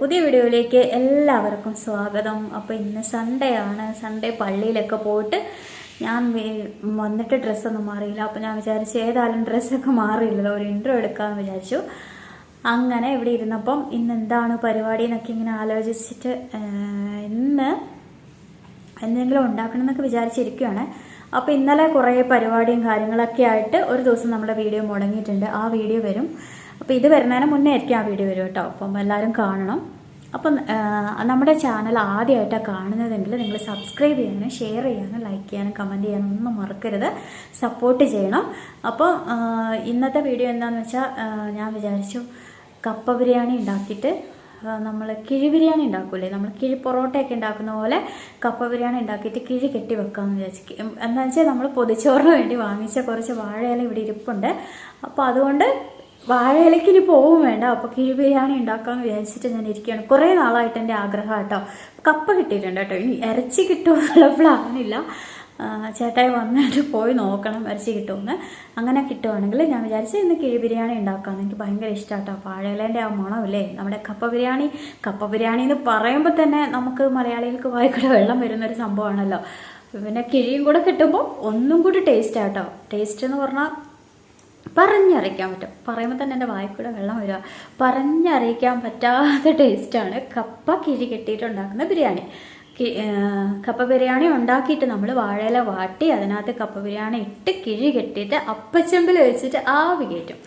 പുതിയ വീഡിയോയിലേക്ക് എല്ലാവർക്കും സ്വാഗതം. അപ്പോൾ ഇന്ന് സൺഡേ ആണ്. സൺഡേ പള്ളിയിലൊക്കെ പോയിട്ട് ഞാൻ വന്നിട്ട് ഡ്രസ്സൊന്നും മാറിയില്ല. അപ്പോൾ ഞാൻ വിചാരിച്ചു ഏതായാലും ഡ്രസ്സൊക്കെ മാറിയില്ലല്ലോ. ഒരു ഇൻട്രോ എടുക്കാമെന്ന് വിചാരിച്ചു. അങ്ങനെ ഇവിടെ ഇരുന്നപ്പം ഇന്ന് എന്താണ് പരിപാടി എന്നൊക്കെ ഇങ്ങനെ ആലോചിച്ചിട്ട് ഇന്ന് എന്തെങ്കിലും ഉണ്ടാക്കണം എന്നൊക്കെ വിചാരിച്ചിരിക്കുകയാണ് അപ്പോൾ ഇന്നലെ കുറേ പരിപാടിയും കാര്യങ്ങളൊക്കെ ആയിട്ട് ഒരു ദിവസം നമ്മുടെ വീഡിയോ മുടങ്ങിയിട്ടുണ്ട്. ആ വീഡിയോ വരും. അപ്പോൾ ഇത് വരുന്നതിന് മുന്നേ ആയിരിക്കും ആ വീഡിയോ വരും കേട്ടോ. അപ്പം എല്ലാവരും കാണണം. അപ്പം നമ്മുടെ ചാനൽ ആദ്യമായിട്ടാണ് കാണുന്നതെങ്കിൽ നിങ്ങൾ സബ്സ്ക്രൈബ് ചെയ്യാനും ഷെയർ ചെയ്യാനും ലൈക്ക് ചെയ്യാനും കമന്റ് ചെയ്യാനും ഒന്നും മറക്കരുത്. സപ്പോർട്ട് ചെയ്യണം. അപ്പോൾ ഇന്നത്തെ വീഡിയോ എന്താണെന്ന് വെച്ചാൽ ഞാൻ വിചാരിച്ചു കപ്പ ബിരിയാണി ഉണ്ടാക്കിയിട്ട് നമ്മൾ കിഴി ബിരിയാണി ഉണ്ടാക്കൂലേ? നമ്മൾ കിഴി പൊറോട്ടയൊക്കെ ഉണ്ടാക്കുന്ന പോലെ കപ്പ ബിരിയാണി ഉണ്ടാക്കിയിട്ട് കിഴി കെട്ടി വെക്കാമെന്ന് വിചാരിച്ചു. എന്താണെന്ന് വെച്ചാൽ നമ്മൾ പൊതിച്ചോറിന് വേണ്ടി വാങ്ങിച്ച കുറച്ച് വാഴയില ഇവിടെ ഇരിപ്പുണ്ട്. അപ്പോൾ അതുകൊണ്ട് വാഴയിലയ്ക്ക് ഇനി പോവും വേണ്ട. അപ്പോൾ കിഴി ബിരിയാണി ഉണ്ടാക്കാമെന്ന് വിചാരിച്ചിട്ട് ഞാൻ ഇരിക്കുകയാണ്. കുറേ നാളായിട്ട് എന്റെ ആഗ്രഹം കേട്ടോ കപ്പ കിട്ടിയിട്ടുണ്ട് കേട്ടോ. ഇനി ഇറച്ചി കിട്ടുമോ എന്നുള്ള പ്ലാനില്ല ചേട്ടായി വന്നിട്ട് പോയി നോക്കണം ഇറച്ചി കിട്ടുമെന്ന്. അങ്ങനെ കിട്ടുവാണെങ്കിൽ ഞാൻ വിചാരിച്ചു ഇന്ന് കിഴി ബിരിയാണി ഉണ്ടാക്കാമെന്ന് എനിക്ക് ഭയങ്കര ഇഷ്ടമാട്ടോ വാഴയിലേന്റെ ആ മണമില്ലേ നമ്മുടെ കപ്പ ബിരിയാണി. കപ്പ ബിരിയാണി എന്ന് പറയുമ്പോൾ തന്നെ നമുക്ക് മലയാളികൾക്ക് വായിക്കൂടെ വെള്ളം വരുന്നൊരു സംഭവമാണല്ലോ. പിന്നെ കിഴിയും കൂടെ കിട്ടുമ്പോൾ ഒന്നും കൂടി ടേസ്റ്റ് ആട്ടോ. ടേസ്റ്റ് എന്ന് പറഞ്ഞാൽ പറഞ്ഞറിയിക്കാൻ പറ്റും. പറയുമ്പോൾ തന്നെ എന്റെ വായ്പയുടെ വെള്ളം വരിക. പറഞ്ഞറിയിക്കാൻ പറ്റാത്ത ടേസ്റ്റാണ് കപ്പ കിഴി കെട്ടിയിട്ടുണ്ടാക്കുന്ന ബിരിയാണി. കപ്പ ബിരിയാണി ഉണ്ടാക്കിയിട്ട് നമ്മൾ വാഴയില വാട്ടി അതിനകത്ത് കപ്പ ബിരിയാണി ഇട്ട് കിഴി കെട്ടിയിട്ട് അപ്പച്ചമ്പിൽ വെച്ചിട്ട് ആവി കയറ്റും.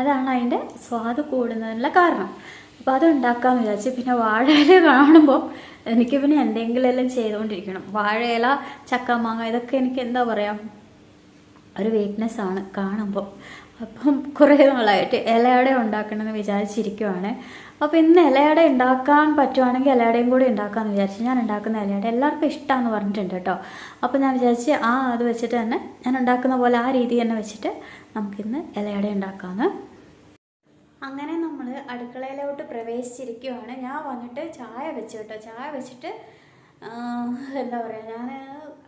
അതാണ് അതിന്റെ സ്വാദ് കൂടുന്നതിനുള്ള കാരണം. അപ്പോൾ അത് ഉണ്ടാക്കാമെന്ന് വിചാരിച്ചു പിന്നെ വാഴയില കാണുമ്പോൾ എനിക്ക് പിന്നെ എന്തെങ്കിലും എല്ലാം ചെയ്തുകൊണ്ടിരിക്കണം. വാഴയില ചക്ക മാങ്ങ ഇതൊക്കെ എനിക്ക് എന്താ പറയുക ഒരു വീക്ക്നെസ്സാണ് കാണുമ്പോൾ അപ്പം കുറേ നാളായിട്ട് ഇലയട ഉണ്ടാക്കണമെന്ന് വിചാരിച്ചിരിക്കുവാണ്. അപ്പോൾ ഇന്ന് ഇലയട ഉണ്ടാക്കാൻ പറ്റുവാണെങ്കിൽ ഇലയടയും കൂടി ഉണ്ടാക്കാമെന്ന് വിചാരിച്ചു. ഞാൻ ഉണ്ടാക്കുന്ന ഇലയട എല്ലാവർക്കും ഇഷ്ടമാണെന്ന് പറഞ്ഞിട്ടുണ്ട് കേട്ടോ. അപ്പോൾ ഞാൻ വിചാരിച്ച് ആ അത് വെച്ചിട്ട് തന്നെ ഞാൻ ഉണ്ടാക്കുന്ന പോലെ ആ രീതി തന്നെ വെച്ചിട്ട് നമുക്കിന്ന് ഇലയട ഉണ്ടാക്കാമെന്ന് അങ്ങനെ നമ്മൾ അടുക്കളയിലോട്ട് പ്രവേശിച്ചിരിക്കുവാണ്. ഞാൻ വന്നിട്ട് ചായ വെച്ചു കേട്ടോ. ചായ വെച്ചിട്ട് എന്താ പറയുക ഞാൻ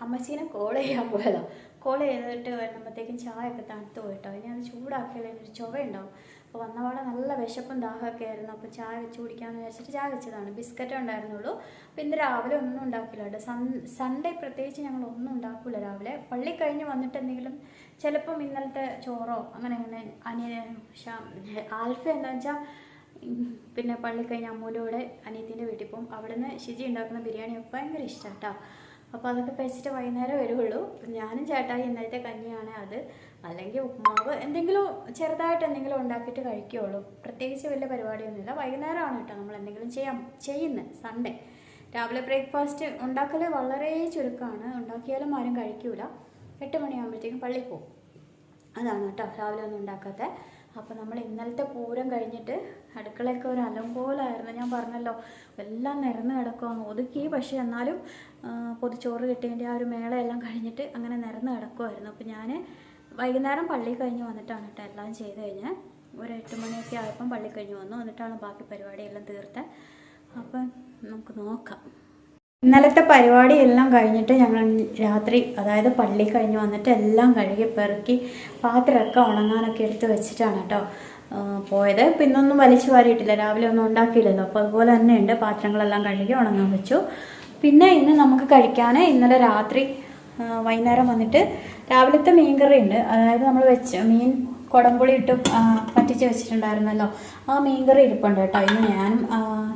അമ്മച്ചീനെ കോൾ ചെയ്യാൻ പോയതാണ് കോൾ ചെയ്തിട്ട് വരുമ്പോഴത്തേക്കും ചായയൊക്കെ തണുത്ത് പോയിട്ടോ. ഇനി അത് ചൂടാക്കിയാലേ ഒരു ചുവയുണ്ടാവും. അപ്പോൾ വന്നപാടെ നല്ല വിശപ്പും ദാഹമൊക്കെ ആയിരുന്നു. അപ്പോൾ ചായ വെച്ച് കുടിക്കാമെന്ന് വിചാരിച്ചിട്ട് ചായ വെച്ചതാണ്. ബിസ്ക്കറ്റ് ഉണ്ടായിരുന്നുള്ളൂ. അപ്പോൾ ഇന്ന് രാവിലെ ഒന്നും ഉണ്ടാക്കില്ല കേട്ടോ. സൺ സൺഡേ പ്രത്യേകിച്ച് ഞങ്ങൾ ഒന്നും ഉണ്ടാക്കില്ല രാവിലെ. പള്ളി കഴിഞ്ഞ് വന്നിട്ട് എന്തെങ്കിലും ചിലപ്പം ഇന്നലത്തെ ചോറോ അങ്ങനെ അങ്ങനെ അനിയ ആൽഫ എന്താ വെച്ചാൽ പിന്നെ പള്ളി കഴിഞ്ഞ് അമ്മൂന്റെ കൂടെ അനിയത്തിന്റെ വീട്ടിൽ പോകും. അവിടുന്ന് ഷിജി ഉണ്ടാക്കുന്ന ബിരിയാണി ഒക്കെ ഭയങ്കര ഇഷ്ടമാണ് കേട്ടോ. അപ്പോൾ അതൊക്കെ കഴിച്ചിട്ട് വൈകുന്നേരം വരുള്ളൂ. അപ്പം ഞാനും ചേട്ടായി ഇന്നലത്തെ കഞ്ഞിയാണ് അത്. അല്ലെങ്കിൽ ഉപ്മാവ് എന്തെങ്കിലും ചെറുതായിട്ട് എന്തെങ്കിലും ഉണ്ടാക്കിയിട്ട് കഴിക്കുകയുള്ളൂ പ്രത്യേകിച്ച് വലിയ പരിപാടിയൊന്നുമില്ല. വൈകുന്നേരമാണ് കേട്ടോ നമ്മൾ എന്തെങ്കിലും ചെയ്യാം ചെയ്യുന്നത്. സൺഡേ രാവിലെ ബ്രേക്ക്ഫാസ്റ്റ് ഉണ്ടാക്കൽ വളരെ ചുരുക്കമാണ്. ഉണ്ടാക്കിയാലും ആരും കഴിക്കൂല. എട്ട് മണിയാകുമ്പോഴത്തേക്കും പള്ളിയിൽ പോകും. അതാണ് കേട്ടോ രാവിലെ ഒന്നും ഉണ്ടാക്കാത്ത അപ്പോൾ നമ്മൾ ഇന്നലത്തെ പൂരം കഴിഞ്ഞിട്ട് അടുക്കളയൊക്കെ ഒരു അലങ്കോലായിരുന്നു. ഞാൻ പറഞ്ഞല്ലോ എല്ലാം നിരന്ന് കിടക്കുവാന്ന്. ഒതുക്കി പക്ഷേ എന്നാലും പൊതിച്ചോറ് കിട്ടിയതിന്റെ ആ ഒരു മേളയെല്ലാം കഴിഞ്ഞിട്ട് അങ്ങനെ നിരന്ന് കിടക്കുമായിരുന്നു അപ്പോൾ ഞാൻ വൈകുന്നേരം പള്ളി കഴിഞ്ഞ് വന്നിട്ടാണ് കേട്ടോ എല്ലാം ചെയ്ത് കഴിഞ്ഞാൽ ഒരു എട്ട് മണിയൊക്കെ ആയപ്പം പള്ളി കഴിഞ്ഞ് വന്നു. എന്നിട്ടാണ് ബാക്കി പരിപാടിയെല്ലാം തീർത്തത് അപ്പം നമുക്ക് നോക്കാം. ഇന്നലത്തെ പരിപാടി എല്ലാം കഴിഞ്ഞിട്ട് ഞങ്ങൾ രാത്രി അതായത് പള്ളി കഴിഞ്ഞ് വന്നിട്ട് എല്ലാം കഴുകി പെറുക്കി പാത്രമൊക്കെ ഉണങ്ങാനൊക്കെ എടുത്ത് വെച്ചിട്ടാണ് കേട്ടോ പോയത്. പിന്നൊന്നും വലിച്ചു വാരിയിട്ടില്ല രാവിലെ ഒന്നും ഉണ്ടാക്കിയില്ലല്ലോ. അപ്പോൾ അതുപോലെ തന്നെ ഉണ്ട് പാത്രങ്ങളെല്ലാം കഴുകി ഉണങ്ങാൻ വെച്ചു. പിന്നെ ഇന്ന് നമുക്ക് കഴിക്കാൻ ഇന്നലെ രാത്രി വൈകുന്നേരം വന്നിട്ട് രാവിലത്തെ മീൻ കറി ഉണ്ട് അതായത് നമ്മൾ വെച്ച് മീൻ കുടംപുളി ഇട്ട് പറ്റിച്ച് വെച്ചിട്ടുണ്ടായിരുന്നല്ലോ. ആ മീൻ കറി ഇരിപ്പുണ്ട് കേട്ടോ. ഇന്ന് ഞാനും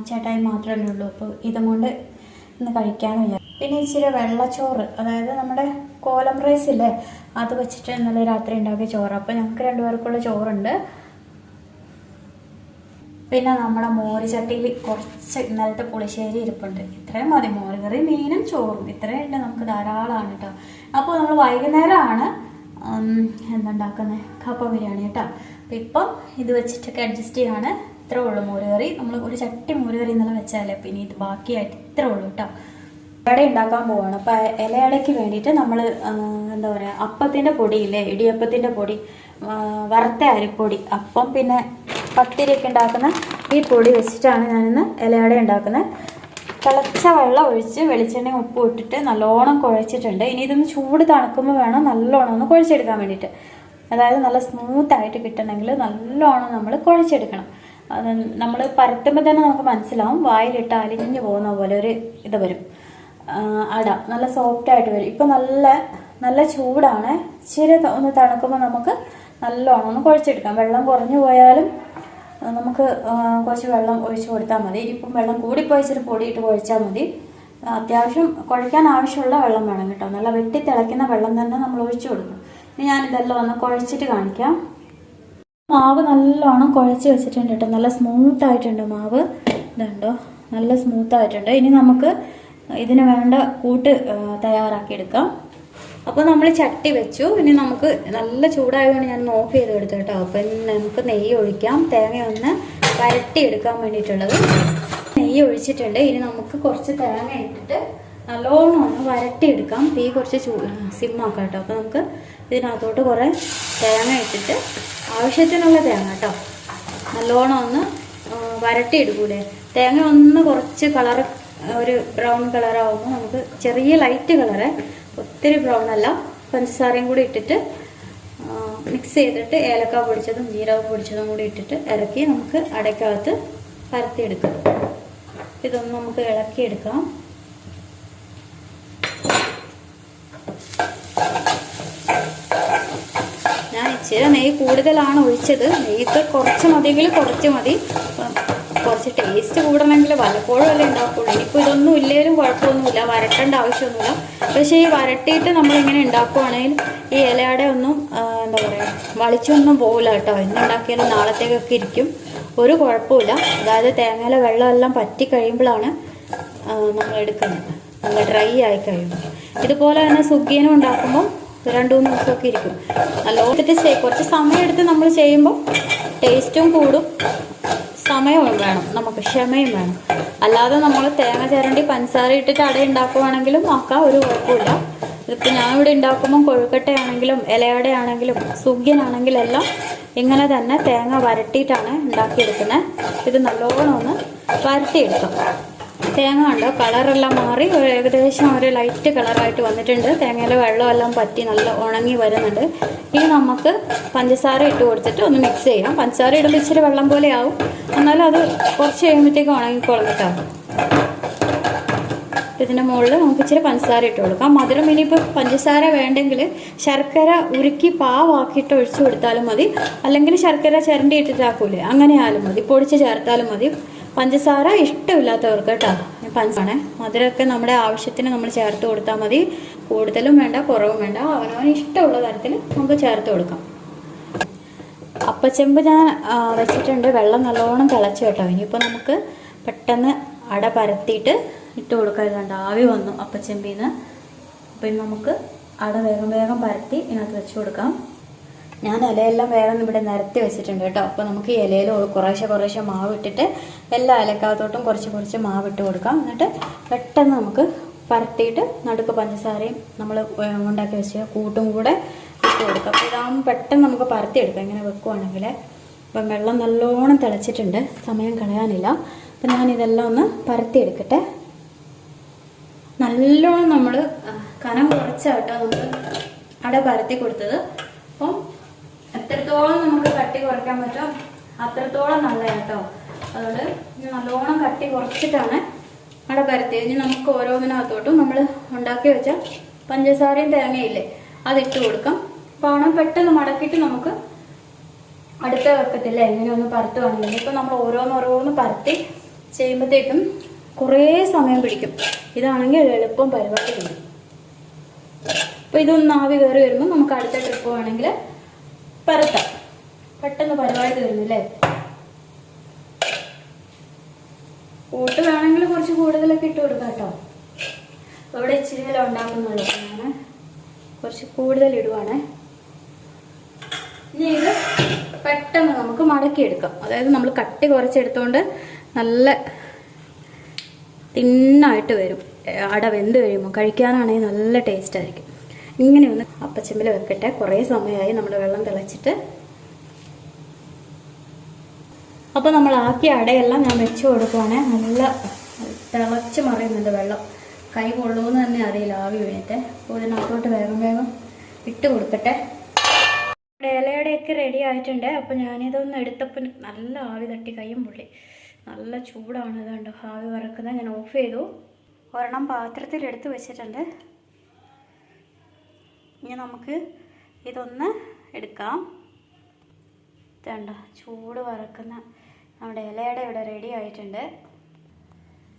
ചേട്ടായും മാത്രമല്ലേ ഉള്ളൂ. അപ്പോൾ ഇതും കൊണ്ട് ഇന്ന് കഴിക്കാമെന്ന് വിചാരിച്ചു പിന്നെ ഇച്ചിരി വെള്ളച്ചോറ് അതായത് നമ്മുടെ കോലം റൈസ് ഇല്ലേ അത് വെച്ചിട്ട് ഇന്നലെ രാത്രി ഉണ്ടാക്കിയ ചോറ്. അപ്പോൾ ഞങ്ങൾക്ക് രണ്ടുപേർക്കുള്ള ചോറുണ്ട്. പിന്നെ നമ്മുടെ മോര് ചട്ടിയിൽ കുറച്ച് ഇന്നലത്തെ പുളിശ്ശേരി ഇരിപ്പുണ്ട്. ഇത്രയും മതി. മോര് കറി മീനും ചോറും. ഇത്രയും ഉണ്ട് നമുക്ക് ധാരാളമാണ് കേട്ടോ അപ്പോൾ നമ്മൾ വൈകുന്നേരമാണ് എന്തുണ്ടാക്കുന്നത് കപ്പ ബിരിയാണി കേട്ടോ അപ്പം ഇപ്പം ഇത് വെച്ചിട്ടൊക്കെ അഡ്ജസ്റ്റ് ചെയ്യാണ്. ഇത്രേ ഉള്ളൂ മോരുകറി. നമ്മൾ ഒരു ചട്ടി മോരുകറി എന്നുള്ള വെച്ചാലേ പിന്നെ ഇത് ബാക്കിയായിട്ട് ഇത്രേ ഉള്ളൂ കേട്ടോ ഇലയട ഉണ്ടാക്കാൻ പോവാണ്. അപ്പൊ ഇലയടയ്ക്ക് വേണ്ടിയിട്ട് നമ്മൾ എന്താ പറയാ അപ്പത്തിന്റെ പൊടി പൊടിയില്ലേ ഇടിയപ്പത്തിന്റെ പൊടി വറുത്ത അരിപ്പൊടി അപ്പം പിന്നെ പത്തിരിയൊക്കെ ഉണ്ടാക്കുന്ന ഈ പൊടി വെച്ചിട്ടാണ് ഞാനിന്ന് ഇലയട ഉണ്ടാക്കുന്നത് തിളച്ച വെള്ളം ഒഴിച്ച് വെളിച്ചെണ്ണയും ഉപ്പും ഇട്ടിട്ട് നല്ലോണം കുഴച്ചിട്ടുണ്ട്. ഇനി ഇതൊന്ന് ചൂട് തണുക്കുമ്പോൾ വേണം നല്ലോണം ഒന്ന് കുഴച്ചെടുക്കാൻ വേണ്ടിയിട്ട്. അതായത് നല്ല സ്മൂത്ത് ആയിട്ട് കിട്ടണമെങ്കിൽ നല്ലോണം നമ്മൾ കുഴച്ചെടുക്കണം. നമ്മൾ പരത്തുമ്പോൾ തന്നെ നമുക്ക് മനസ്സിലാവും. വായിലിട്ട് അലിഞ്ഞു പോകുന്ന പോലെ ഒരു ഇത് വരും. അട നല്ല സോഫ്റ്റായിട്ട് വരും. ഇപ്പം നല്ല നല്ല ചൂടാണ്. ഇച്ചിരി ഒന്ന് തണുക്കുമ്പോൾ നമുക്ക് നല്ലോണം ഒന്ന് കുഴച്ചെടുക്കാം. വെള്ളം കുറഞ്ഞു പോയാലും നമുക്ക് കുറച്ച് വെള്ളം ഒഴിച്ച് കൊടുത്താൽ മതി. ഇപ്പം വെള്ളം കൂടിപ്പോയി ഇച്ചിരി പൊടിയിട്ട് കുഴച്ചാൽ മതി. അത്യാവശ്യം കുഴയ്ക്കാൻ ആവശ്യമുള്ള വെള്ളം വേണം കേട്ടോ. നല്ല വെട്ടി തിളയ്ക്കുന്ന വെള്ളം തന്നെ നമ്മൾ ഒഴിച്ചു കൊടുക്കും. ഇനി ഞാനിതെല്ലാം ഒന്ന് കുഴച്ചിട്ട് കാണിക്കാം. മാവ് നല്ലോണം കുഴച്ച് വെച്ചിട്ടുണ്ട് കേട്ടോ. നല്ല സ്മൂത്ത് ആയിട്ടുണ്ട് മാവ്. ഇതുണ്ടോ? നല്ല സ്മൂത്ത് ആയിട്ടുണ്ട്. ഇനി നമുക്ക് ഇതിന് വേണ്ട കൂട്ട് തയ്യാറാക്കി തയ്യാറാക്കിയെടുക്കാം. അപ്പോൾ നമ്മൾ ചട്ടി വെച്ചു. ഇനി നമുക്ക് നല്ല ചൂടായതുകൊണ്ട് ഞാൻ ഓഫ് ചെയ്ത് എടുത്തു കേട്ടോ. അപ്പം നമുക്ക് നെയ്യ് ഒഴിക്കാം. തേങ്ങ ഒന്ന് വരട്ടി എടുക്കാൻ വേണ്ടിയിട്ടുള്ളത്. നെയ്യ് ഒഴിച്ചിട്ടുണ്ട്. ഇനി നമുക്ക് കുറച്ച് തേങ്ങ ഇട്ടിട്ട് നല്ലോണം ഒന്ന് വരട്ടിയെടുക്കാം. തീ കുറച്ച് ചൂ സിമ്മാക്കാം കേട്ടോ. അപ്പോൾ നമുക്ക് ഇതിനകത്തോട്ട് കുറേ തേങ്ങ ഇട്ടിട്ട് ആവശ്യത്തിനുള്ള തേങ്ങ കേട്ടോ. നല്ലോണം ഒന്ന് വരട്ടി തേങ്ങ ഒന്ന് കുറച്ച് കളർ ഒരു ബ്രൗൺ കളറാവുമ്പോൾ നമുക്ക് ചെറിയ ലൈറ്റ് കളറ് ഒത്തിരി ബ്രൗൺ അല്ല പഞ്ചസാരയും കൂടി ഇട്ടിട്ട് മിക്സ് ചെയ്തിട്ട് ഏലക്ക പൊടിച്ചതും ജീരകം പൊടിച്ചതും കൂടി ഇട്ടിട്ട് ഇറക്കി നമുക്ക് അടയ്ക്കകത്ത് പരത്തിയെടുക്കാം. ഇതൊന്ന് നമുക്ക് ഇളക്കിയെടുക്കാം ഞാൻ ഇച്ചിരി നെയ്യ് കൂടുതലാണ് ഒഴിച്ചത്. നെയ്ത്ത് കുറച്ച് മതിയെങ്കിൽ കുറച്ച് മതി. കുറച്ച് ടേസ്റ്റ് കൂടണമെങ്കിൽ വല്ലപ്പോഴും അല്ലേ ഉണ്ടാക്കുള്ളൂ. ഇനിയിപ്പോൾ ഇതൊന്നും ഇല്ലെങ്കിലും കുഴപ്പമൊന്നുമില്ല. വരട്ടേണ്ട ആവശ്യമൊന്നുമില്ല. പക്ഷേ ഈ വരട്ടിയിട്ട് നമ്മളിങ്ങനെ ഉണ്ടാക്കുവാണെങ്കിൽ ഈ ഇലയുടെ ഒന്നും എന്താ പറയുക വളിച്ചൊന്നും പോകില്ല കേട്ടോ. ഇന്ന് ഉണ്ടാക്കിയാലും നാളത്തേക്കൊക്കെ ഇരിക്കും. ഒരു കുഴപ്പമില്ല. അതായത് തേങ്ങയിലെ വെള്ളമെല്ലാം പറ്റി കഴിയുമ്പോഴാണ് നമ്മൾ എടുക്കുന്നത്. നല്ല ഡ്രൈ ആയി കഴിയുമ്പോൾ ഇതുപോലെ തന്നെ സുഗിയനും ഉണ്ടാക്കുമ്പോൾ രണ്ട് മൂന്ന് ദിവസമൊക്കെ ഇരിക്കും. നല്ലോണത്തിട്ട് ചെയ് കുറച്ച് സമയം എടുത്ത് നമ്മൾ ചെയ്യുമ്പോൾ ടേസ്റ്റും കൂടും. സമയവും വേണം. നമുക്ക് ക്ഷമയും വേണം. അല്ലാതെ നമ്മൾ തേങ്ങ ചിരണ്ടി പഞ്ചസാര ഇട്ടിട്ട് അട ഉണ്ടാക്കുവാണെങ്കിലും ആക്കാം ഒരു കുഴപ്പമില്ല. ഇതിപ്പോൾ ഞാൻ ഇവിടെ ഉണ്ടാക്കുമ്പോൾ കൊഴുക്കട്ടയാണെങ്കിലും ഇലയടയാണെങ്കിലും സുഗ്യനാണെങ്കിലും എല്ലാം ഇങ്ങനെ തന്നെ തേങ്ങ വരട്ടിയിട്ടാണ് ഉണ്ടാക്കിയെടുക്കുന്നത്. ഇത് നല്ലോണം ഒന്ന് വരട്ടിയെടുക്കാം. തേങ്ങ കണ്ടോ കളറെല്ലാം മാറി. ഏകദേശം ഒരു ലൈറ്റ് കളറായിട്ട് വന്നിട്ടുണ്ട്. തേങ്ങയിലെ വെള്ളമെല്ലാം പറ്റി നല്ല ഉണങ്ങി വരുന്നുണ്ട്. ഇനി നമുക്ക് പഞ്ചസാര ഇട്ട് കൊടുത്തിട്ട് ഒന്ന് മിക്സ് ചെയ്യാം. പഞ്ചസാര ഇടുമ്പോൾ ഇച്ചിരി വെള്ളം പോലെ ആവും. എന്നാലും അത് കുറച്ച് കഴിയുമ്പോഴത്തേക്ക് ഉണങ്ങിക്കോളും കേട്ടോ. ഇതിന്റെ മുകളിൽ നമുക്ക് ഇച്ചിരി പഞ്ചസാര ഇട്ട് കൊടുക്കാം. മധുരം ഇനിയിപ്പോൾ പഞ്ചസാര വേണ്ടെങ്കിൽ ശർക്കര ഉരുക്കി പാവാക്കിയിട്ട് ഒഴിച്ചു കൊടുത്താലും മതി. അല്ലെങ്കിൽ ശർക്കര ചിരണ്ടി ഇട്ടിട്ടാക്കൂലേ. അങ്ങനെ ആയാലും മതി. പൊടിച്ച് ചേർത്താലും മതി. പഞ്ചസാര ഇഷ്ടമില്ലാത്തവർക്ക് കേട്ടോ. പഞ്ചസാര മധുരമൊക്കെ നമ്മുടെ ആവശ്യത്തിന് നമ്മൾ ചേർത്ത് കൊടുത്താൽ മതി. കൂടുതലും വേണ്ട കുറവും വേണ്ട. അവനവന് ഇഷ്ടമുള്ള തരത്തിൽ നമുക്ക് ചേർത്ത് കൊടുക്കാം. അപ്പച്ചെമ്പ് ഞാൻ വെച്ചിട്ടുണ്ട്. വെള്ളം നല്ലോണം തിളച്ച് കേട്ടോ. ഇനിയിപ്പോൾ നമുക്ക് പെട്ടെന്ന് അട പരത്തിയിട്ട് ഇട്ട് കൊടുക്കാറുണ്ട് ആവി വന്നു അപ്പച്ചെമ്പിന്ന്. അപ്പം നമുക്ക് അട വേഗം വേഗം പരത്തി ഇതിനകത്ത് വെച്ച് കൊടുക്കാം. ഞാൻ ഇലയെല്ലാം വേറെ ഇവിടെ നിരത്തി വെച്ചിട്ടുണ്ട് കേട്ടോ. അപ്പോൾ നമുക്ക് ഇലയിൽ കുറേശ്ശെ കുറേശ്ശെ മാവ് ഇട്ടിട്ട് എല്ലാ ഇലക്കകത്തോട്ടും കുറച്ച് കുറച്ച് മാവ് ഇട്ട് കൊടുക്കാം. എന്നിട്ട് പെട്ടെന്ന് നമുക്ക് പരത്തിയിട്ട് നടുക്ക് പഞ്ചസാരയും നമ്മൾ ഉണ്ടാക്കി വെച്ച കൂട്ടും കൂടെ ഇട്ട് കൊടുക്കാം. അപ്പോൾ ഇതാകുമ്പോൾ പെട്ടെന്ന് നമുക്ക് പരത്തിയെടുക്കാം ഇങ്ങനെ വെക്കുവാണെങ്കിൽ അപ്പം വെള്ളം നല്ലോണം തിളച്ചിട്ടുണ്ട്. സമയം കളയാനില്ല. അപ്പം ഞാനിതെല്ലാം ഒന്ന് പരത്തിയെടുക്കട്ടെ നല്ലോണം നമ്മൾ കനം കുറച്ചാട്ടോ നമ്മൾ അട പരത്തി കൊടുത്തത്. അപ്പം എത്രത്തോളം നമുക്ക് കട്ടി കുറയ്ക്കാൻ പറ്റും അത്രത്തോളം നല്ല കേട്ടോ. അതുകൊണ്ട് നല്ലോണം കട്ടി കുറച്ചിട്ടാണ് നമ്മുടെ പരത്തിയത് ഇനി നമുക്ക് ഓരോന്നിനകത്തോട്ടും നമ്മൾ ഉണ്ടാക്കി വെച്ച പഞ്ചസാരയും തേങ്ങയില്ലേ അതിട്ട് കൊടുക്കാം. അപ്പോൾ പെട്ടെന്ന് മടക്കിയിട്ട് നമുക്ക് അടുത്ത വെക്കത്തില്ല? എങ്ങനെ ഒന്ന് പരത്തുവാണെങ്കിൽ ഇപ്പം നമ്മൾ ഓരോന്നോരോന്ന് പരത്തി ചെയ്യുമ്പോഴത്തേക്കും കുറേ സമയം പിടിക്കും. ഇതാണെങ്കിൽ എളുപ്പം പരിപാടി കഴിയും അപ്പോൾ ഇതൊന്ന് ആവി കയറി വരുമ്പോൾ നമുക്ക് അടുത്ത ട്രിപ്പ് വേണമെങ്കിൽ പരത്താം. പെട്ടെന്ന് പരിപാടി തീർന്നില്ലേ കൂട്ട് വേണമെങ്കിൽ കുറച്ച് കൂടുതലൊക്കെ ഇട്ട് കൊടുക്കാം കേട്ടോ. ഇവിടെ ഇച്ചിരി വില ഉണ്ടാക്കുന്നുള്ളൂ അപ്പോൾ ഞാൻ കുറച്ച് കൂടുതൽ ഇടുവാണേ. ഇനി ഇത് പെട്ടെന്ന് നമുക്ക് മടക്കിയെടുക്കാം. അതായത് നമ്മൾ കട്ടി കുറച്ചെടുത്തോണ്ട് നല്ല തിന്നായിട്ട് വരും. അട വെന്ത് കഴിയുമ്പോൾ കഴിക്കാനാണെങ്കിൽ നല്ല ടേസ്റ്റ് ആയിരിക്കും. ഇങ്ങനെ ഒന്ന് അപ്പച്ചമ്പിൽ വെക്കട്ടെ. കുറേ സമയമായി നമ്മൾ വെള്ളം തിളച്ചിട്ട്. അപ്പോൾ നമ്മൾ ആക്കിയ അടയെല്ലാം ഞാൻ വെച്ച് കൊടുക്കുവാണേ. നല്ല തിളച്ച് മറിയുന്നുണ്ട് വെള്ളം. കൈ കൊള്ളുമെന്ന് തന്നെ അറിയില്ല ആവി വീണിട്ട്. അപ്പോൾ ഇതിനകത്തോട്ട് വേഗം വേഗം ഇട്ട് കൊടുക്കട്ടെ. ഇലയുടെയൊക്കെ റെഡി ആയിട്ടുണ്ട്. അപ്പോൾ ഞാനിതൊന്ന് എടുത്തപ്പോൾ നല്ല ആവി തട്ടി കയ്യും പുള്ളി. നല്ല ചൂടാണ്. ഇതുണ്ട് ആവി വറക്കുന്നത്. ഞാൻ ഓഫ് ചെയ്തു. ഒരെണ്ണം പാത്രത്തിൽ എടുത്ത് വെച്ചിട്ടുണ്ട്. ഇനി നമുക്ക് ഇതൊന്ന് എടുക്കാം. ഇതണ്ട ചൂട് വറക്കുന്ന നമ്മുടെ ഇലയുടെ ഇവിടെ റെഡി ആയിട്ടുണ്ട്.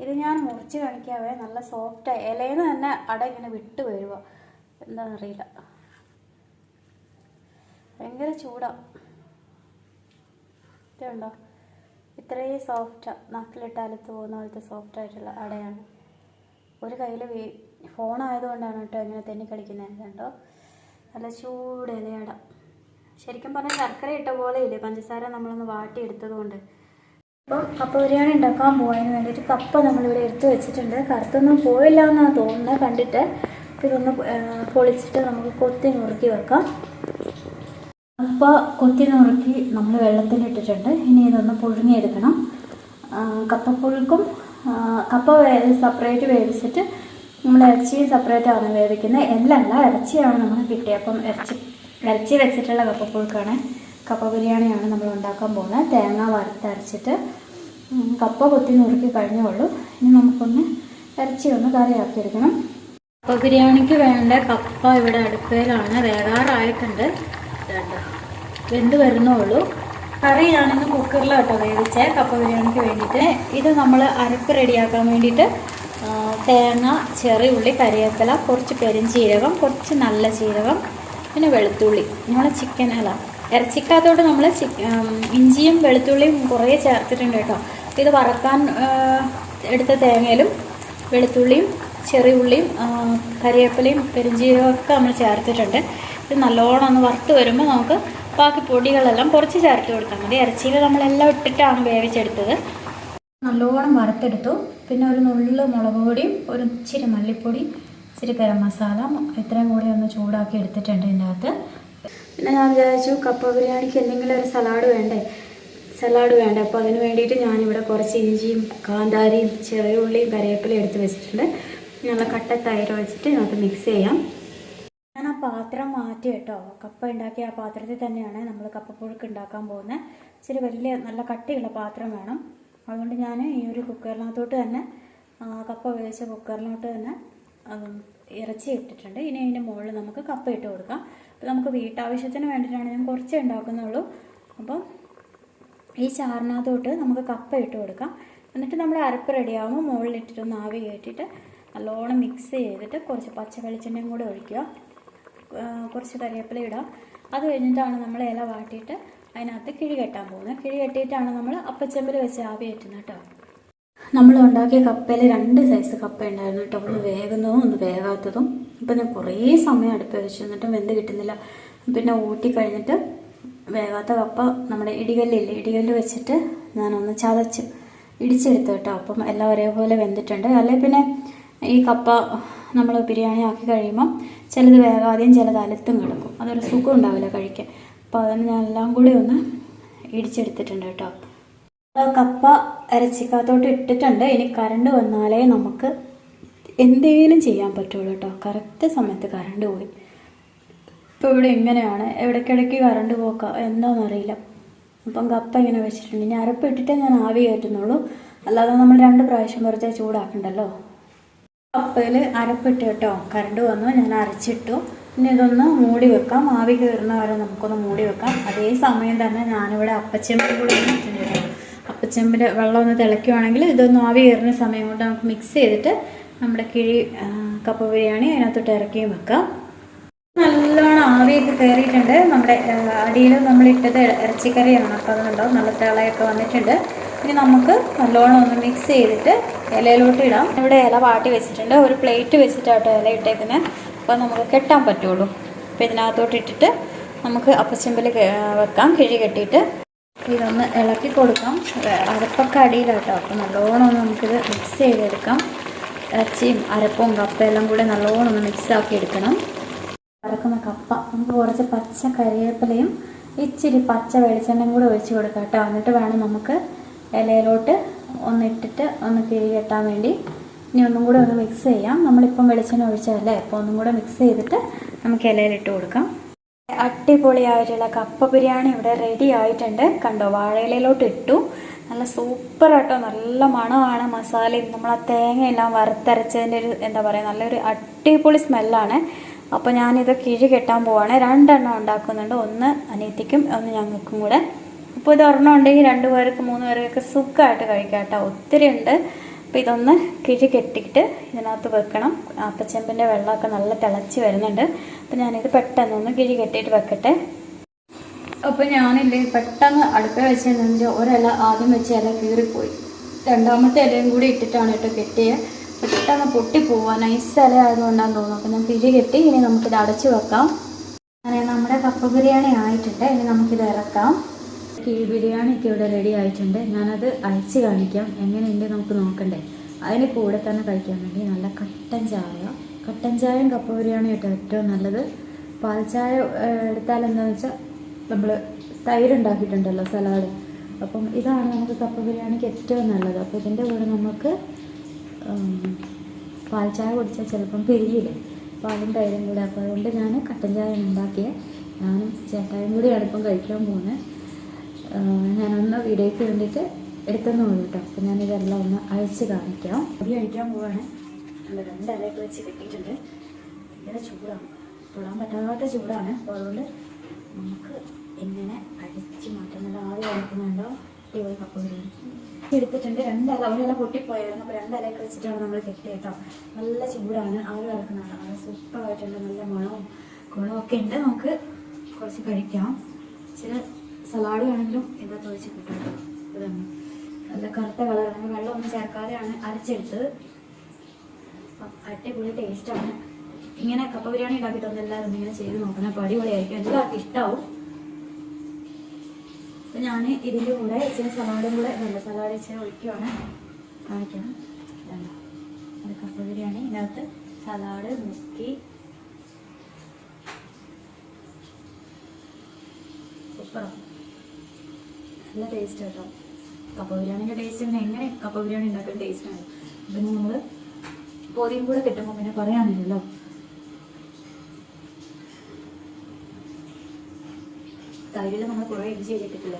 ഇത് ഞാൻ മുറിച്ച് കാണിക്കാവേ നല്ല സോഫ്റ്റ് ഇലയിൽ നിന്ന് തന്നെ അട ഇങ്ങനെ വിട്ട് വരുക എന്താണെന്നറിയില്ല ഭയങ്കര ചൂടാണ് ഇതുണ്ടോ? ഇത്രയും സോഫ്റ്റാണ് നാക്കിലിട്ടാലത്ത് പോകുന്ന പോലത്തെ സോഫ്റ്റായിട്ടുള്ള അടയാണ്. ഒരു കയ്യിൽ ഫോണായതുകൊണ്ടാണ് കേട്ടോ ഇങ്ങനെ തെന്നി കണ്ടോ നല്ല ചൂട് ഇലയട ശരിക്കും പറഞ്ഞാൽ ശർക്കര ഇട്ട പോലെ ഇല്ലേ പഞ്ചസാര നമ്മളൊന്ന് വാട്ടി എടുത്തത് കൊണ്ട് അപ്പം കപ്പ ബിരിയാണി ഉണ്ടാക്കാൻ പോയതിന് വേണ്ടിയിട്ട് കപ്പ നമ്മളിവിടെ എടുത്തു വെച്ചിട്ടുണ്ട്. കറുത്തൊന്നും പോയില്ല എന്നാണ് തോന്നുന്നത് കണ്ടിട്ട്. ഇതൊന്ന് പൊളിച്ചിട്ട് നമുക്ക് കൊത്തി നുറുക്കി വെക്കാം. കപ്പ കൊത്തി നുറുക്കി നമ്മൾ വെള്ളത്തിലിട്ടിട്ടുണ്ട് ഇനി ഇതൊന്ന് പുഴുങ്ങിയെടുക്കണം. ആ, കപ്പപ്പുഴുക്കും ആ, കപ്പ സെപ്പറേറ്റ് വേവിച്ചിട്ട് നമ്മൾ ഇറച്ചി സെപ്പറേറ്റ് ആണ് വേവിക്കുന്നത് എല്ലല്ല ഇറച്ചിയാണ് നമ്മൾ കിട്ടിയത് അപ്പം ഇറച്ചി ഇറച്ചി വെച്ചിട്ടുള്ള കപ്പപ്പുഴുക്കാണ്. കപ്പ ബിരിയാണിയാണ് നമ്മൾ ഉണ്ടാക്കാൻ പോകുന്നത് തേങ്ങ വറുത്തരച്ചിട്ട് കപ്പ കൊത്തി നുറുക്കി കഴിഞ്ഞേ ഉള്ളൂ ഇനി നമുക്കൊന്ന് ഇറച്ചി ഒന്ന് കറിയാക്കിയെടുക്കണം കപ്പ ബിരിയാണിക്ക് വേണ്ട കപ്പ ഇവിടെ അടുപ്പയിലാണ് വേകാറായിട്ടുണ്ട്. വെന്ത് വരുന്നുള്ളൂ. കറി ഞാനിന്ന് കുക്കറിലോട്ടോ വേവിച്ചേ. കപ്പ ബിരിയാണിക്ക് വേണ്ടിയിട്ട്. ഇത് നമ്മൾ അരപ്പ് റെഡിയാക്കാൻ വേണ്ടിയിട്ട് തേങ്ങ ചെറിയ ഉള്ളി കറിവേപ്പില കുറച്ച് പെരുംജീരകം കുറച്ച് നല്ല ജീരകം പിന്നെ വെളുത്തുള്ളി. നമ്മൾ ചിക്കൻ അല്ല ഇറച്ചിക്കകത്തോട്ട് നമ്മൾ ഇഞ്ചിയും വെളുത്തുള്ളിയും കുറേ ചേർത്തിട്ടുണ്ട് കേട്ടോ. ഇത് വറക്കാൻ എടുത്ത തേങ്ങയിലും വെളുത്തുള്ളിയും ചെറിയ ഉള്ളിയും കറിവേപ്പിലയും പെരുംജീരകമൊക്കെ നമ്മൾ ചേർത്തിട്ടുണ്ട്. ഇത് നല്ലോണം ഒന്ന് വറുത്ത് വരുമ്പോൾ നമുക്ക് ബാക്കി പൊടികളെല്ലാം കുറച്ച് ചേർത്ത് കൊടുത്താൽ മതി. ഇറച്ചിയിൽ നമ്മളെല്ലാം ഇട്ടിട്ടാണ് വേവിച്ചെടുത്തത്. നല്ലോണം വറുത്തെടുത്തു. പിന്നെ ഒരു നുള്ളു മുളക് പൊടിയും ഒരു ഇച്ചിരി മല്ലിപ്പൊടി ഇച്ചിരി ഗരം മസാല ഇത്രയും കൂടി ഒന്ന് ചൂടാക്കി എടുത്തിട്ടുണ്ട് ഇതിന്റെ അകത്ത് പിന്നെ ഞാൻ വിചാരിച്ചു കപ്പ ബിരിയാണിക്ക് എന്തെങ്കിലും ഒരു സലാഡ് വേണ്ടേ? സലാഡ് വേണ്ട? അപ്പോൾ അതിന് വേണ്ടിയിട്ട് ഞാനിവിടെ കുറച്ച് ഇഞ്ചിയും കാന്താരിയും ചെറിയ ഉള്ളിയും കറിവേപ്പിലയും എടുത്ത് വെച്ചിട്ടുണ്ട്. നല്ല കട്ട തൈര് വെച്ചിട്ട് നമുക്ക് മിക്സ് ചെയ്യാം. ഞാൻ ആ പാത്രം മാറ്റി കേട്ടോ. കപ്പ ഉണ്ടാക്കിയ ആ പാത്രത്തിൽ തന്നെയാണ് നമ്മൾ കപ്പപ്പുഴുക്ക് ഉണ്ടാക്കാൻ പോകുന്നത്. ഇച്ചിരി വലിയ നല്ല കട്ടിയുള്ള പാത്രം വേണം. അതുകൊണ്ട് ഞാൻ ഈ ഒരു കുക്കറിനകത്തോട്ട് തന്നെ കപ്പ വേവിച്ച കുക്കറിനകത്ത് തന്നെ ഇറച്ചി ഇട്ടിട്ടുണ്ട്. ഇനി അതിന്റെ മുകളിൽ നമുക്ക് കപ്പ ഇട്ട് കൊടുക്കാം. അപ്പോൾ നമുക്ക് വീട്ടാവശ്യത്തിന് വേണ്ടിയിട്ടാണ് ഞാൻ കുറച്ചേ ഉണ്ടാക്കുന്നുള്ളൂ. അപ്പം ഈ ചാറിനകത്തോട്ട് നമുക്ക് കപ്പ ഇട്ട് കൊടുക്കാം. എന്നിട്ട് നമ്മൾ അരപ്പ് റെഡിയാകുമ്പോൾ മുകളിലിട്ടിട്ട് ഒന്ന് ആവി കയറ്റിയിട്ട് നല്ലോണം മിക്സ് ചെയ്തിട്ട് കുറച്ച് പച്ച വെളിച്ചെണ്ണയും കൂടെ ഒഴിക്കുക. കുറച്ച് കറിവേപ്പില ഇടാം. അത് കഴിഞ്ഞിട്ടാണ് നമ്മൾ ഇല വാട്ടിയിട്ട് അതിനകത്ത് കിഴി കെട്ടാൻ പോകുന്നത് കിഴി കെട്ടിയിട്ടാണ് നമ്മൾ അപ്പച്ചമ്പിൽ വെച്ച് ആവി കയറ്റുന്നത് കേട്ടോ. നമ്മൾ ഉണ്ടാക്കിയ കപ്പയിൽ രണ്ട് സൈസ് കപ്പ ഉണ്ടായിരുന്നു കേട്ടോ. ഒന്ന് വേകുന്നതും ഒന്ന് വേകാത്തതും. ഇപ്പം ഞാൻ കുറേ സമയം അടുപ്പ് വെച്ചു എന്നിട്ടും വെന്ത് കിട്ടുന്നില്ല. പിന്നെ ഊട്ടി കഴിഞ്ഞിട്ട് വേകാത്ത കപ്പ നമ്മുടെ ഇടികല്ലില്ലേ? ഇടികല്ല് വെച്ചിട്ട് ഞാനൊന്ന് ചതച്ച് ഇടിച്ചെടുത്തു കേട്ടോ. അപ്പം എല്ലാം ഒരേപോലെ വെന്തിട്ടുണ്ട്. അല്ലെങ്കിൽ പിന്നെ ഈ കപ്പ നമ്മൾ ബിരിയാണി ആക്കി കഴിയുമ്പം ചിലത് വേകാതെയും ചിലത് അലത്തും കിടക്കും. അതൊരു സുഖം ഉണ്ടാവില്ല കഴിക്കാൻ. അപ്പോൾ അതിന് ഞാൻ എല്ലാം കൂടി ഒന്ന് ഇടിച്ചെടുത്തിട്ടുണ്ട് കേട്ടോ. കപ്പ ഇറച്ചിക്കകത്തോട്ട് ഇട്ടിട്ടുണ്ട്. ഇനി കറണ്ട് വന്നാലേ നമുക്ക് എന്തെങ്കിലും ചെയ്യാൻ പറ്റുള്ളൂ കേട്ടോ. കറക്റ്റ് സമയത്ത് കറണ്ട് പോയി. ഇപ്പോൾ ഇവിടെ ഇങ്ങനെയാണ് ഇടയ്ക്കിടയ്ക്ക് കറണ്ട് പോക്ക? എന്താണെന്നറിയില്ല അപ്പം കപ്പ ഇങ്ങനെ വെച്ചിട്ടുണ്ട്. ഇനി അരപ്പ് ഇട്ടിട്ടേ ഞാൻ ആവി കയറ്റുന്നുള്ളൂ. അല്ലാതെ നമ്മൾ രണ്ട് പ്രാവശ്യം വെറുതെ ചൂടാക്കണ്ടല്ലോ. കപ്പയിൽ അരപ്പിട്ട് കേട്ടോ. കറണ്ട് വന്നു. ഞാൻ അരച്ചിട്ടു. ഇനി ഇതൊന്ന് മൂടി വെക്കാം. ആവി കയറുന്ന വരെ നമുക്കൊന്ന് മൂടി വെക്കാം. അതേ സമയം തന്നെ ഞാനിവിടെ അപ്പച്ചെമ്പിൽ കൂടി അപ്പച്ചമ്പിന്റെ വെള്ളം ഒന്ന് തിളയ്ക്കുവാണെങ്കിൽ ഇതൊന്ന് ആവി കയറുന്ന സമയം കൊണ്ട് നമുക്ക് മിക്സ് ചെയ്തിട്ട് നമ്മുടെ കിഴി കപ്പ ബിരിയാണി അതിനകത്തോട്ട് ഇറക്കിയും വെക്കാം. നല്ലോണം ആവിയൊക്കെ കയറിയിട്ടുണ്ട് നമ്മുടെ അടിയിൽ നമ്മൾ ഇട്ടത് ഇറച്ചിക്കറിയാണ്. അപ്പോൾ അതുകൊണ്ടോ നല്ല തിളയൊക്കെ വന്നിട്ടുണ്ട്. ഇനി നമുക്ക് നല്ലോണം ഒന്ന് മിക്സ് ചെയ്തിട്ട് ഇലയിലോട്ട് ഇടാം. ഇവിടെ ഇല വാട്ടി വെച്ചിട്ടുണ്ട്. ഒരു പ്ലേറ്റ് വെച്ചിട്ടാട്ടോ ഇല ഇട്ടേക്കുന്നത് അപ്പോൾ നമുക്ക് കെട്ടാൻ പറ്റുള്ളൂ. അപ്പോൾ ഇതിനകത്തോട്ട് ഇട്ടിട്ട് നമുക്ക് അപ്പച്ചെമ്പിൽ വെക്കാം. കിഴി കെട്ടിയിട്ട് ഇതൊന്ന് ഇളക്കി കൊടുക്കാം. അരപ്പൊക്കെ അടിയിലാട്ടോ. അപ്പോൾ നല്ലോണം ഒന്ന് നമുക്കിത് മിക്സ് ചെയ്തെടുക്കാം. ഇറച്ചിയും അരപ്പും കപ്പയെല്ലാം കൂടെ നല്ലോണം ഒന്ന് മിക്സ് ആക്കി എടുക്കണം. വറക്കുന്ന കപ്പ. നമുക്ക് കുറച്ച് പച്ച കരിവേപ്പിലയും ഇച്ചിരി പച്ച വെളിച്ചെണ്ണയും കൂടെ ഒഴിച്ച് കൊടുക്കാം കേട്ടോ. എന്നിട്ട് വേണം നമുക്ക് ഇലയിലോട്ട് ഒന്നിട്ടിട്ട് ഒന്ന് കിഴി കെട്ടാൻ വേണ്ടി ഇനി ഒന്നും കൂടെ ഒന്ന് മിക്സ് ചെയ്യാം. നമ്മളിപ്പം വെളിച്ചെണ്ണ ഒഴിച്ചതല്ലേ? അപ്പോൾ ഒന്നും കൂടെ മിക്സ് ചെയ്തിട്ട് നമുക്ക് ഇലയിലിട്ട് കൊടുക്കാം. അടിപൊളിയായിട്ടുള്ള കപ്പ ബിരിയാണി ഇവിടെ റെഡി ആയിട്ടുണ്ട്. കണ്ടോ? വാഴയിലയിലോട്ട് ഇട്ടു. നല്ല സൂപ്പർ ആട്ടോ. നല്ല മണമാണ് മസാലയും. നമ്മൾ ആ തേങ്ങയെല്ലാം വറുത്തരച്ചതിന്റെ ഒരു എന്താ പറയുക നല്ലൊരു അടിപൊളി സ്മെല്ലാണ്. അപ്പോൾ ഞാനിത് കിഴി കെട്ടാൻ പോവാണ്. രണ്ടെണ്ണം ഉണ്ടാക്കുന്നുണ്ട്. ഒന്ന് അനിയത്തിക്കും ഒന്ന് ഞങ്ങൾക്കും കൂടെ. അപ്പോൾ ഇത് ഒരെണ്ണം ഉണ്ടെങ്കിൽ രണ്ട് പേർക്ക് മൂന്ന് പേർക്കൊക്കെ സുഖമായിട്ട് കഴിക്കാം കേട്ടോ. ഒത്തിരി ഉണ്ട് അപ്പോൾ ഇതൊന്ന് കിഴി കെട്ടിയിട്ട് ഇതിനകത്ത് വെക്കണം. അപ്പച്ചെമ്പിന്റെ വെള്ളമൊക്കെ നല്ല തിളച്ച് വരുന്നുണ്ട്. അപ്പോൾ ഞാനിത് പെട്ടെന്നൊന്ന് കിഴി കെട്ടിയിട്ട് വെക്കട്ടെ. അപ്പോൾ ഞാനില്ലേ പെട്ടെന്ന് അടുപ്പിൽ വെച്ചതെന്ന് വെച്ചാൽ ഒരില ആദ്യം വെച്ച ഇല കീറിപ്പോയി. രണ്ടാമത്തെ ഇലയും കൂടി ഇട്ടിട്ടാണ് കേട്ടോ കെട്ടിയത് പെട്ടെന്ന് പൊട്ടിപ്പോവാൻ നൈസ് ഇല ആയതുകൊണ്ടാണെന്ന് തോന്നുന്നു. അപ്പോൾ ഞാൻ കിഴി കെട്ടി ഇനി നമുക്കിത് അടച്ചു വെക്കാം. അങ്ങനെ നമ്മുടെ കപ്പ ബിരിയാണി ആയിട്ടുണ്ട്. ഇനി നമുക്കിത് ഇറക്കാം. കിഴി ബിരിയാണിക്ക് ഇവിടെ റെഡി ആയിട്ടുണ്ട്. ഞാനത് അയച്ച് കാണിക്കാം. എങ്ങനെയുണ്ട് നമുക്ക് നോക്കണ്ടേ. അതിന് കൂടെ തന്നെ കഴിക്കാൻ വേണ്ടി നല്ല കട്ടൻ ചായ. കട്ടൻ ചായയും കപ്പ ബിരിയാണിയും ആയിട്ട് ഏറ്റവും നല്ലത്. പാൽ ചായ എടുത്താൽ എന്താണെന്ന് വെച്ചാൽ നമ്മൾ തൈര് ഉണ്ടാക്കിയിട്ടുണ്ടല്ലോ സലാഡ്. അപ്പം ഇതാണ് നമുക്ക് കപ്പ ബിരിയാണിക്ക് ഏറ്റവും നല്ലത്. അപ്പോൾ ഇതിന്റെ കൂടെ നമുക്ക് പാൽ ചായ കുടിച്ചാൽ ചിലപ്പം പിരിയില്ലേ. പാലും തൈരും കൂടെ. അപ്പോൾ അതുകൊണ്ട് ഞാൻ കട്ടൻ ചായ ഉണ്ടാക്കിയത് ഞാനും ചേട്ടായും കൂടിയാണ് ഇപ്പം കഴിക്കാൻ പോകുന്നത് ഞാനൊന്ന് വീഡിയോയ്ക്ക് വേണ്ടിയിട്ട് എടുത്തെന്ന് ഉള്ളൂ കേട്ടോ അപ്പം ഞാനിതെല്ലാം ഒന്ന് അയച്ച് കാണിക്കാം. പൊടി അഴിക്കാൻ പോവാണ്. നമ്മൾ രണ്ടരയൊക്കെ വെച്ച് കിട്ടിയിട്ടുണ്ട്. ഭയങ്കര ചൂടാണ്. തൊടാൻ പറ്റാത്ത ചൂടാണ്. അപ്പോൾ അതുകൊണ്ട് നമുക്ക് എങ്ങനെ അഴിച്ച് മാറ്റാൻ നല്ല ആദ്യം കാണിക്കുന്നുണ്ടോ ഇവിടെ കപ്പ ബിരിയാണി എടുത്തിട്ടുണ്ട്. രണ്ടല അവരെല്ലാം പൊട്ടിപ്പോയായിരുന്നു. അപ്പോൾ രണ്ടലയൊക്കെ വെച്ചിട്ടാണ് നമ്മൾ കെട്ടി കേട്ടോ. നല്ല ചൂടാണ്. ആവി കിടക്കുന്നതാണ് അത് സൂപ്പറായിട്ടുണ്ട്. നല്ല മണവും ഗുണമൊക്കെ ഉണ്ട്. നമുക്ക് കുറച്ച് കഴിക്കാം. ചില സലാഡ് ആണെങ്കിലും എന്താ ഒഴിച്ച് കിട്ടും ഇതാണ്. നല്ല കറുത്ത കളറാണ് വെള്ളമൊന്നും ചേർക്കാതെയാണ് അരച്ചെടുത്തത്. അപ്പം അടിപൊളി ടേസ്റ്റാണ്. ഇങ്ങനെ കപ്പ ബിരിയാണി ഉണ്ടാക്കി എല്ലാവരും ഇങ്ങനെ ചെയ്ത് നോക്കണം. അപ്പോൾ അടിപൊളിയായിരിക്കും. എല്ലാവർക്കും ഇഷ്ടമാവും അപ്പം ഞാൻ ഇതിന്റെ കൂടെ ഇച്ചിരി സലാഡും കൂടെ വെള്ള സലാഡ് ഇച്ചിരി ഒഴിക്കുവാണ്. കാണിക്കണം. കപ്പ ബിരിയാണി. ഇതിനകത്ത് സലാഡ് മുക്കി സൂപ്പറാണ് നല്ല ടേസ്റ്റ് കേട്ടോ കപ്പ ബിരിയാണിന്റെ ടേസ്റ്റ് പിന്നെ എങ്ങനെ കപ്പ ബിരിയാണി ഉണ്ടാക്കുന്ന ടേസ്റ്റാണ് പിന്നെ നമ്മൾ പൊതിയും കൂടെ കിട്ടുമ്പോൾ പിന്നെ പറയാനില്ലല്ലോ. തൈരിൽ നമ്മൾ കുറേ ഇഞ്ചി ചെയ്തിട്ടില്ല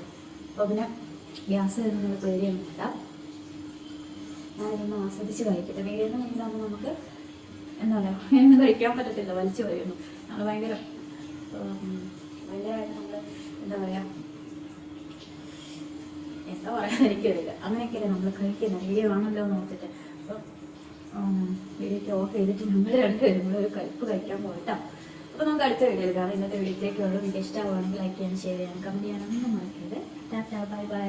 അപ്പോൾ പിന്നെ ഗ്യാസ് വരുന്നത് പേടിയൊന്നുമില്ല ഞാനിതൊന്ന് ആസ്വദിച്ച് കഴിക്കട്ടെ. വേഗം ഇതാകുമ്പോൾ നമുക്ക് എന്താ പറയുക ഇന്ന് കഴിക്കാൻ പറ്റത്തില്ല വലിച്ചു വരുന്നു നമ്മൾ ഭയങ്കര ഭയങ്കരമായിട്ട് നമ്മൾ എന്താ പറയുക എന്താ പറയാൻ എനിക്കറിയില്ല അങ്ങനെയൊക്കെയല്ലേ നമ്മൾ കഴിക്കുന്നത് വീഡിയോ ആണല്ലോ എന്ന് ഓർത്തിട്ട് അപ്പം വീഡിയോക്ക് ഓഫ് ചെയ്തിട്ട് നമ്മൾ രണ്ടുപേരും കൂടെ ഒരു കഴിപ്പ് കഴിക്കാൻ പോയിട്ടാ. അപ്പോൾ നമുക്ക് അടുത്ത വീഡിയോ എടുക്കാം ഇന്നത്തെ വീഡിയോയിലേക്കുള്ള വീഡിയോ ഇഷ്ടമാവുകയാണെങ്കിൽ ലൈക്ക് ചെയ്യാൻ ഷെയർ ചെയ്യാൻ കമന്റ് ചെയ്യാനൊന്നും മറക്കരുത്. Tata bye bye.